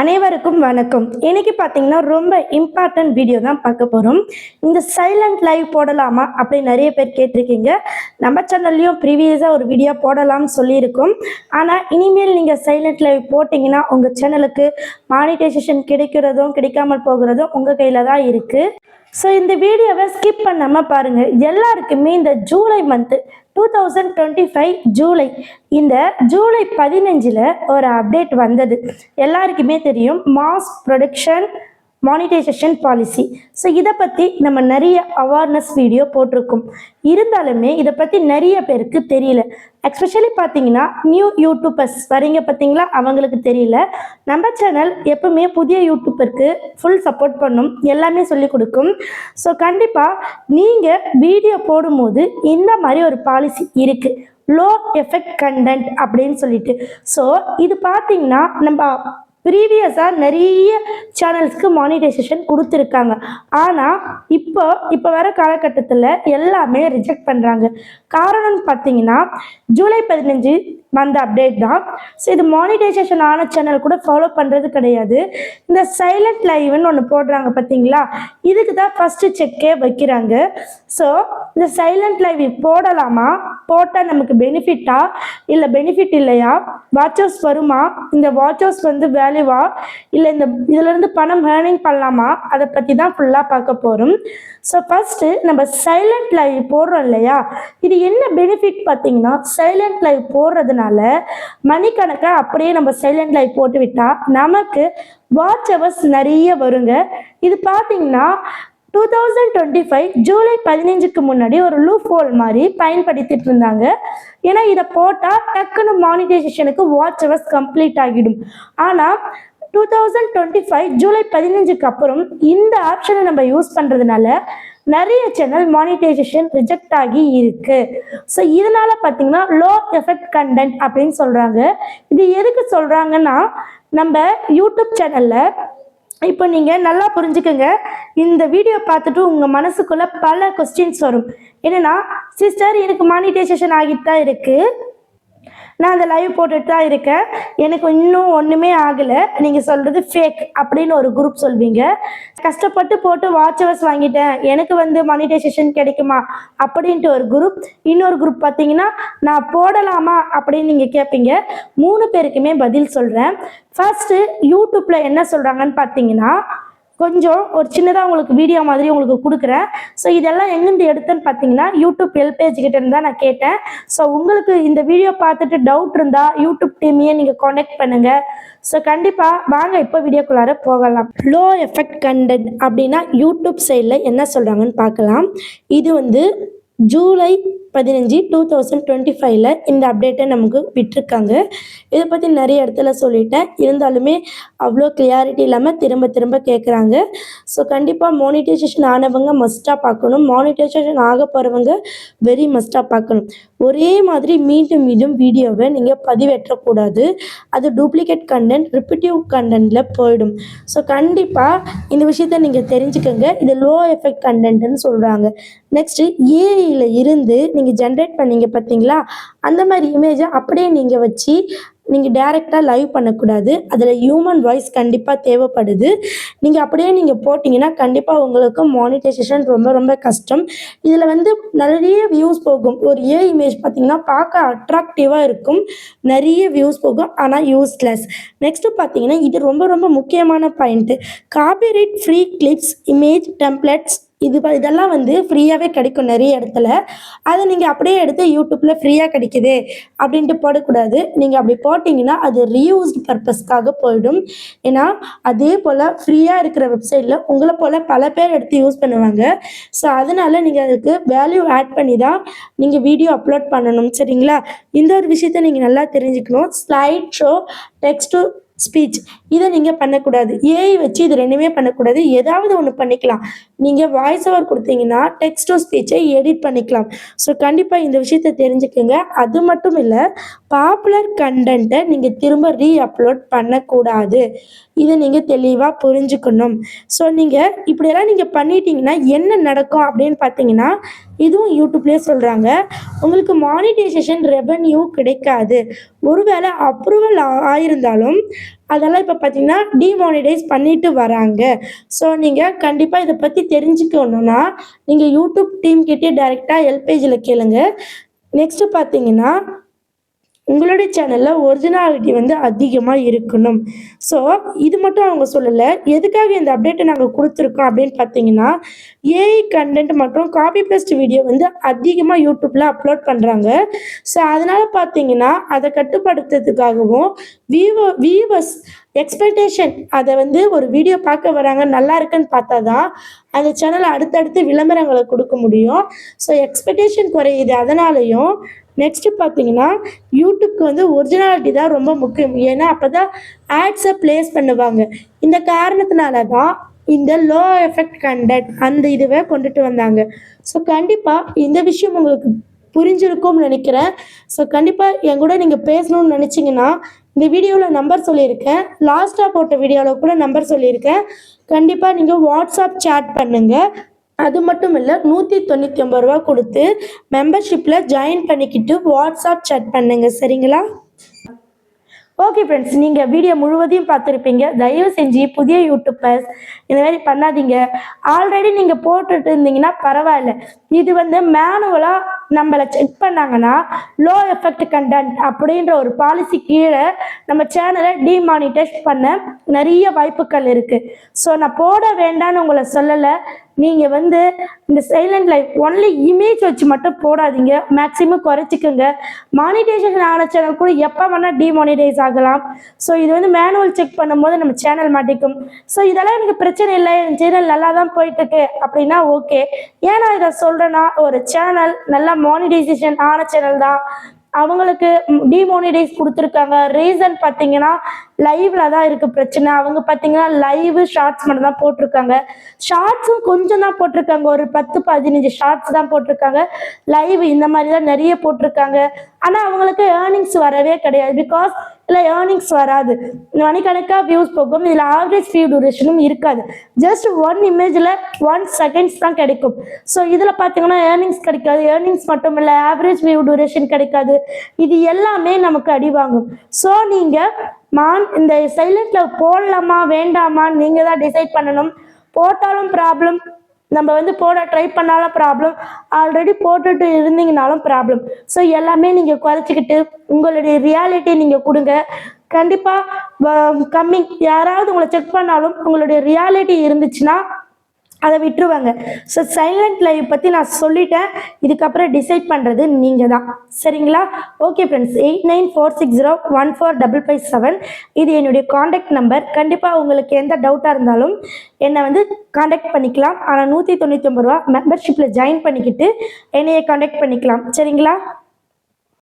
அனைவருக்கும் வணக்கம். இன்னைக்கு பார்த்தீங்கன்னா ரொம்ப இம்பார்ட்டன்ட் வீடியோ தான் பார்க்க போகிறோம் இந்த சைலண்ட் லைவ் போடலாமா அப்படின்னு நிறைய பேர் கேட்டிருக்கீங்க. நம்ம சேனல்லையும் ப்ரீவியஸாக ஒரு வீடியோ போடலாம்னு சொல்லியிருக்கோம். ஆனால் இனிமேல் நீங்கள் சைலண்ட் லைவ் போட்டிங்கன்னா உங்கள் சேனலுக்கு மானிட்டைசேஷன் கிடைக்கிறதும் கிடைக்காமல் போகிறதும் உங்கள் கையில் தான் இருக்குது ஸோ இந்த வீடியோவை ஸ்கிப் பண்ணாமல் பாருங்கள் எல்லாருக்குமே இந்த July month two thousand twenty five July இந்த ஜூலை பதினஞ்சில் ஒரு அப்டேட் வந்தது. எல்லாருக்குமே தெரியும் mass production monetisation policy so இதை பற்றி நம்ம நிறைய அவேர்னஸ் வீடியோ போட்டிருக்கோம். இருந்தாலுமே இதை பற்றி நிறைய பேருக்கு தெரியல. எக்ஸ்பெஷலி பார்த்தீங்கன்னா நியூ யூடியூபர்ஸ் வரீங்க பார்த்தீங்களா? அவங்களுக்கு தெரியல. நம்ம சேனல் எப்பவுமே புதிய யூடியூபருக்கு ஃபுல் சப்போர்ட் பண்ணும். எல்லாமே சொல்லி கொடுக்கும். ஸோ கண்டிப்பாக நீங்கள் வீடியோ போடும்போது இந்த மாதிரி ஒரு பாலிசி இருக்குது லோ எஃபெக்ட் கண்டென்ட் அப்படின்னு சொல்லிட்டு. ஸோ இது பார்த்தீங்கன்னா நம்ம ப்ரீவியஸாக நிறைய சேனல்ஸ்க்கு மானிடைசேஷன் கொடுத்துருக்காங்க. ஆனால் இப்போ இப்போ வர காலகட்டத்தில் எல்லாமே ரிஜெக்ட் பண்ணுறாங்க காரணம்னு பார்த்தீங்கன்னா ஜூலை பதினஞ்சு வந்த அப்டேட் தான். ஸோ இது மானிடைசேஷன் ஆன சேனல் கூட ஃபாலோ பண்ணுறது கிடையாது. இந்த சைலண்ட் லைவ்னு ஒன்று போடுறாங்க பார்த்தீங்களா இதுக்கு தான் ஃபஸ்ட்டு செக்கே வைக்கிறாங்க. ஸோ இந்த சைலண்ட் லைவ் போடலாமா? போட்டால் நமக்கு பெனிஃபிட்டா இல்லை பெனிஃபிட் இல்லையா? வாட்ச் ஹவுஸ் வருமா? இந்த வாட்ச் ஹவுஸ் வந்து வேல்யூவா இல்லை இந்த இதுலேருந்து பணம் ஏர்னிங் பண்ணலாமா? அதை பற்றி தான் ஃபுல்லாக பார்க்க போகிறோம் ஸோ ஃபஸ்ட்டு நம்ம சைலண்ட் லைவ் போடுறோம் இல்லையா? இது என்ன பெனிஃபிட் பார்த்தீங்கன்னா சைலண்ட் லைவ் போடுறதுனால மணிக்கணக்கை அப்படியே நம்ம சைலண்ட் லைட் போட்டு விட்டால் நமக்கு வாட்ச் ஹவர்ஸ் நிறைய வருங்க. இது பார்த்தீங்கன்னா two thousand twenty five July பதினஞ்சுக்கு முன்னாடி ஒரு லூப் ஹோல் மாதிரி பயன்படுத்திட்டு இருந்தாங்க. ஏன்னா இதை போட்டால் டக்குன்னு மானிட்டைசேஷனுக்கு வாட்ச் ஹவர்ஸ் கம்ப்ளீட் ஆகிடும். ஆனால் two thousand twenty five July பதினஞ்சுக்கு அப்புறம் இந்த ஆப்ஷனை நம்ம யூஸ் பண்ணுறதுனால நிறைய சேனல் மானிட்டைசேஷன் ரிஜெக்ட் ஆகி இருக்கு. ஸோ இதனால பார்த்தீங்கன்னா லோ எஃபெக்ட் கண்டென்ட் அப்படின்னு சொல்கிறாங்க இது எதுக்கு சொல்கிறாங்கன்னா நம்ம யூடியூப் சேனலில் இப்போ நீங்கள் நல்லா புரிஞ்சுக்கோங்க. இந்த வீடியோ பார்த்துட்டு உங்கள் மனசுக்குள்ளே பல கொஸ்டின்ஸ் வரும். என்னென்னா சிஸ்டர் எனக்கு மானிட்டைசேஷன் ஆகிட்டு தான் இருக்குது நான் அந்த லைவ் போட்டுட்டு தான் இருக்கேன். எனக்கு இன்னும் ஒன்றுமே ஆகலை. நீங்கள் சொல்கிறது ஃபேக் அப்படின்னு ஒரு குரூப் சொல்வீங்க. கஷ்டப்பட்டு போட்டு வாட்ச் ஹவர்ஸ் வாங்கிட்டேன். எனக்கு வந்து மானிட்டைசேஷன் கிடைக்குமா அப்படின்ட்டு ஒரு குரூப் இன்னொரு குரூப் பார்த்தீங்கன்னா நான் போடலாமா அப்படின்னு நீங்கள் கேட்பீங்க மூணு பேருக்குமே பதில் சொல்கிறேன் ஃபர்ஸ்ட்டு யூடியூப்பில் என்ன சொல்கிறாங்கன்னு பார்த்தீங்கன்னா கொஞ்சம் ஒரு சின்னதாக உங்களுக்கு வீடியோ மாதிரி உங்களுக்கு கொடுக்குறேன். ஸோ இதெல்லாம் எங்கேருந்து எடுத்தேன்னு பார்த்தீங்கன்னா யூடியூப் ஹெல்ப் பேஜ் கிட்ட இருந்தால் நான் கேட்டேன். ஸோ உங்களுக்கு இந்த வீடியோ பார்த்துட்டு டவுட் இருந்தால் யூடியூப் டீமையே நீங்கள் காண்டாக்ட் பண்ணுங்கள் ஸோ கண்டிப்பாக வாங்க இப்போ வீடியோக்குள்ளார போகலாம். லோ எஃபெக்ட் கண்டென்ட் அப்படின்னா யூடியூப் சைடில் என்ன சொல்கிறாங்கன்னு பார்க்கலாம். இது வந்து ஜூலை பதினஞ்சு டூ தௌசண்ட் டுவெண்ட்டி ஃபைவ்ல இந்த அப்டேட்டை நமக்கு விட்டுருக்காங்க. இதை பற்றி நிறைய இடத்துல சொல்லிட்டேன். இருந்தாலுமே அவ்வளோ கிளியாரிட்டி இல்லாமல் திரும்ப திரும்ப கேட்குறாங்க ஸோ கண்டிப்பாக மானிட்டைசேஷன் ஆனவங்க மஸ்ட்டாக பார்க்கணும். மானிட்டைசேஷன் ஆக போகிறவங்க வெரி மஸ்ட்டாக பார்க்கணும். ஒரே மாதிரி மீண்டும் மீண்டும் வீடியோவை நீங்கள் பதிவேற்றக்கூடாது. அது டூப்ளிகேட் கண்டென்ட் ரிப்பிட்டிவ் கண்டென்ட்டில் போயிடும். ஸோ கண்டிப்பாக இந்த விஷயத்த நீங்கள் தெரிஞ்சுக்கோங்க. இது லோ எஃபெக்ட் கண்டென்ட்னு சொல்கிறாங்க நெக்ஸ்ட்டு ஏஐயில் இருந்து நீங்கள் ஜென்ரேட் பண்ணீங்க பார்த்தீங்களா அந்த மாதிரி இமேஜை அப்படியே நீங்கள் வச்சு நீங்கள் டேரெக்டாக லைவ் பண்ணக்கூடாது. அதில் ஹியூமன் வாய்ஸ் கண்டிப்பாக தேவைப்படுது. நீங்கள் அப்படியே நீங்கள் போட்டிங்கன்னா கண்டிப்பாக உங்களுக்கு மானிட்டைசேஷன் ரொம்ப ரொம்ப கஷ்டம். இதில் வந்து நிறைய வியூஸ் போகும். ஒரு ஏ இமேஜ் பார்த்திங்கன்னா பார்க்க அட்ராக்டிவாக இருக்கும். நிறைய வியூஸ் போகும் ஆனால் யூஸ்லெஸ் நெக்ஸ்ட்டு பார்த்தீங்கன்னா இது ரொம்ப ரொம்ப முக்கியமான point copyright free clips image templates இது இதெல்லாம் வந்து ஃப்ரீயாகவே கிடைக்கும் நிறைய இடத்துல. அதை நீங்கள் அப்படியே எடுத்து யூடியூப்பில் ஃப்ரீயாக கிடைக்குது அப்படின்ட்டு போடக்கூடாது. நீங்கள் அப்படி போட்டிங்கன்னா அது ரீயூஸ்ட் பர்பஸ்க்காக போயிடும். ஏன்னா அதே போல் ஃப்ரீயாக இருக்கிற வெப்சைட்டில் உங்களை போல் பல பேர் எடுத்து யூஸ் பண்ணுவாங்க. ஸோ அதனால நீங்கள் அதுக்கு வேல்யூ ஆட் பண்ணி தான் நீங்கள் வீடியோ அப்லோட் பண்ணணும். சரிங்களா? இந்த ஒரு விஷயத்த நீங்கள் நல்லா தெரிஞ்சுக்கணும். ஸ்லைட் ஷோ டெக்ஸ்ட் ஸ்பீச் இதை நீங்கள் பண்ணக்கூடாது. ஏஐ வச்சு இது ரெண்டுமே பண்ணக்கூடாது. ஏதாவது ஒன்று பண்ணிக்கலாம். நீங்கள் வாய்ஸ் ஓவர் கொடுத்தீங்கன்னா டெக்ஸ்ட் டு ஸ்பீச்சை எடிட் பண்ணிக்கலாம். ஸோ கண்டிப்பாக இந்த விஷயத்தை தெரிஞ்சுக்கோங்க. அது மட்டும் இல்லை பாப்புலர் கண்டென்ட்டை நீங்கள் திரும்ப ரீ அப்லோட் பண்ணக்கூடாது. இதை நீங்கள் தெளிவாக புரிஞ்சுக்கணும். ஸோ நீங்கள் இப்படியெல்லாம் நீங்கள் பண்ணிட்டீங்கன்னா என்ன நடக்கும் அப்படின்னு பார்த்தீங்கன்னா இதுவும் யூடியூப்லேயே சொல்கிறாங்க உங்களுக்கு மானிட்டைசேஷன் ரெவென்யூ கிடைக்காது. ஒருவேளை அப்ரூவல் ஆயிருந்தாலும் அதெல்லாம் இப்போ பார்த்தீங்கன்னா டிமானிடைஸ் பண்ணிட்டு வராங்க. ஸோ நீங்கள் கண்டிப்பாக இதை பற்றி தெரிஞ்சுக்கணுன்னா நீங்கள் யூடியூப் டீம் கிட்டே டைரெக்டாக எல்பேஜில் கேளுங்க. நெக்ஸ்ட்டு பார்த்தீங்கன்னா உங்களுடைய சேனலில் ஒரிஜினாலிட்டி வந்து அதிகமாக இருக்கணும். ஸோ இது மட்டும் அவங்க சொல்லலை. எதுக்காக இந்த அப்டேட்டை நாங்கள் கொடுத்துருக்கோம் அப்படின்னு பார்த்தீங்கன்னா ஏஐ கண்டென்ட் மற்றும் காப்பி பேஸ்ட் வீடியோ வந்து அதிகமாக யூடியூப்பில் அப்லோட் பண்ணுறாங்க ஸோ அதனால் பார்த்தீங்கன்னா அதை கட்டுப்படுத்துறதுக்காகவும் வீவோ வீவர்ஸ் எக்ஸ்பெக்டேஷன் அதை வந்து ஒரு வீடியோ பார்க்க வராங்க நல்லா இருக்குன்னு பார்த்தா தான் அந்த சேனலை அடுத்தடுத்து விளம்பரங்களை கொடுக்க முடியும். ஸோ எக்ஸ்பெக்டேஷன் குறையுது. அதனாலையும் நெக்ஸ்ட்டு பார்த்தீங்கன்னா யூடியூப்க்கு வந்து ஒரிஜினாலிட்டி தான் ரொம்ப முக்கியம். ஏன்னா அப்போ தான் ஆட்ஸை ப்ளேஸ் பண்ணுவாங்க. இந்த காரணத்தினால தான் இந்த லோ எஃபெக்ட் கண்டென்ட் அந்த இதுவை கொண்டுட்டு வந்தாங்க. ஸோ கண்டிப்பாக இந்த விஷயம் உங்களுக்கு புரிஞ்சிருக்கும்னு நினைக்கிறேன். ஸோ கண்டிப்பாக என் கூட நீங்கள் பேசணும்னு நினச்சிங்கன்னா இந்த வீடியோவில் நம்பர் சொல்லியிருக்கேன். லாஸ்ட்டாக போட்ட வீடியோவில் கூட நம்பர் சொல்லியிருக்கேன். கண்டிப்பாக நீங்கள் வாட்ஸ்அப் சேட் பண்ணுங்கள் அது மட்டும் இல்லை நூற்றி தொண்ணூற்றி ஒம்பது ரூபா கொடுத்து மெம்பர்ஷிப்பில் ஜாயின் பண்ணிக்கிட்டு வாட்ஸ்அப் சேட் பண்ணுங்க சரிங்களா? ஓகே ஃப்ரெண்ட்ஸ் நீங்கள் வீடியோ முழுவதையும் பார்த்துருப்பீங்க. தயவு செஞ்சு புதிய யூடியூப்பர்ஸ் இந்த மாதிரி பண்ணாதீங்க. ஆல்ரெடி நீங்கள் போட்டுட்டு இருந்தீங்கன்னா பரவாயில்ல. இது வந்து மேனுவலாக நம்மளை செக் பண்ணாங்கன்னா லோ எஃபெக்ட் கண்டென்ட் அப்படின்ற ஒரு பாலிசி கீழே நம்ம சேனலை டிமானிட்டைஸ் பண்ண நிறைய வாய்ப்புகள் இருக்குது ஸோ நான் போட வேண்டாம்னு உங்களை சொல்லலை. நீங்கள் வந்து இந்த சைலண்ட் லைஃப் ஒன்லி இமேஜ் வச்சு மட்டும் போடாதீங்க. மேக்ஸிமம் குறைச்சிக்கோங்க. மானிட்டைசேஷன் ஆன சேனல் கூட எப்போ வேணால் டிமானிடைஸ் ஆகலாம். ஸோ இது வந்து மேனுவல் செக் பண்ணும்போது நம்ம சேனல் மாட்டிக்கும். ஸோ இதெல்லாம் எனக்கு பிரச்சனை இல்லை. என் சேனல் நல்லா தான் போயிட்டுருக்கு அப்படின்னா ஓகே ஏன் நான் இதை சொல்கிறேன்னா ஒரு சேனல் நல்லா மானிடைசேஷன் ஆன சேனல் தான். அவங்களுக்கு டிமோனிடைஸ் கொடுத்துருக்காங்க. ரீசன் பார்த்தீங்கன்னா லைவ்ல தான் இருக்கு பிரச்சனை. அவங்க பார்த்தீங்கன்னா லைவ் ஷார்ட்ஸ் மட்டும் தான் போட்டிருக்காங்க. ஷார்ட்ஸும் கொஞ்சம் தான் போட்டிருக்காங்க. ஒரு பத்து பதினஞ்சு ஷார்ட்ஸ் தான் போட்டிருக்காங்க. லைவ் இந்த மாதிரி தான் நிறைய போட்டிருக்காங்க. ஆனால் அவங்களுக்கு ஏர்னிங்ஸ் வரவே கிடையாது. பிகாஸ் இல்லை ஏர்னிங்ஸ் வராது. மணிக்கணக்காக வியூஸ் போகும். இதில் ஆவரேஜ் வியூ டூரேஷனும் இருக்காது. ஜஸ்ட் ஒன் இமேஜில் ஒன் செகண்ட்ஸ் தான் கிடைக்கும். ஸோ இதில் பார்த்தீங்கன்னா ஏர்னிங்ஸ் கிடைக்காது. ஏர்னிங்ஸ் மட்டும் இல்லை ஆவரேஜ் வியூ டூரேஷன் கிடைக்காது. இது எல்லாமே நமக்கு அடிவாங்கும் ஸோ நீங்கள் மான் இந்த சைலண்ட்டில் போடலாமா வேண்டாமான்னு நீங்கள் தான் டிசைட் பண்ணணும். போட்டாலும் ப்ராப்ளம் நம்ம வந்து போட ட்ரை பண்ணாலும் ப்ராப்ளம் ஆல்ரெடி போட்டுட்டு இருந்தீங்கனாலும் ப்ராப்ளம் ஸோ எல்லாமே நீங்கள் குறைச்சிக்கிட்டு உங்களுடைய ரியாலிட்டி நீங்கள் கொடுங்க. கண்டிப்பாக கம்மிங் யாராவது உங்களை செக் பண்ணாலும் உங்களுடைய ரியாலிட்டி இருந்துச்சுன்னா அதை விட்டுருவாங்க. ஸோ சைலண்ட் லைவ் பற்றி நான் சொல்லிட்டேன். இதுக்கப்புறம் டிசைட் பண்ணுறது நீங்கள் தான் சரிங்களா? Okay friends eight nine four six zero one four double five seven இது என்னுடைய காண்டாக்ட் நம்பர் கண்டிப்பாக உங்களுக்கு எந்த டவுட்டாக இருந்தாலும் என்னை வந்து காண்டாக்ட் பண்ணிக்கலாம். ஆனால் நூற்றி தொண்ணூற்றி ஒம்பது ரூபா மெம்பர்ஷிப்பில் ஜாயின் பண்ணிக்கிட்டு என்னையை காண்டாக்ட் பண்ணிக்கலாம். சரிங்களா?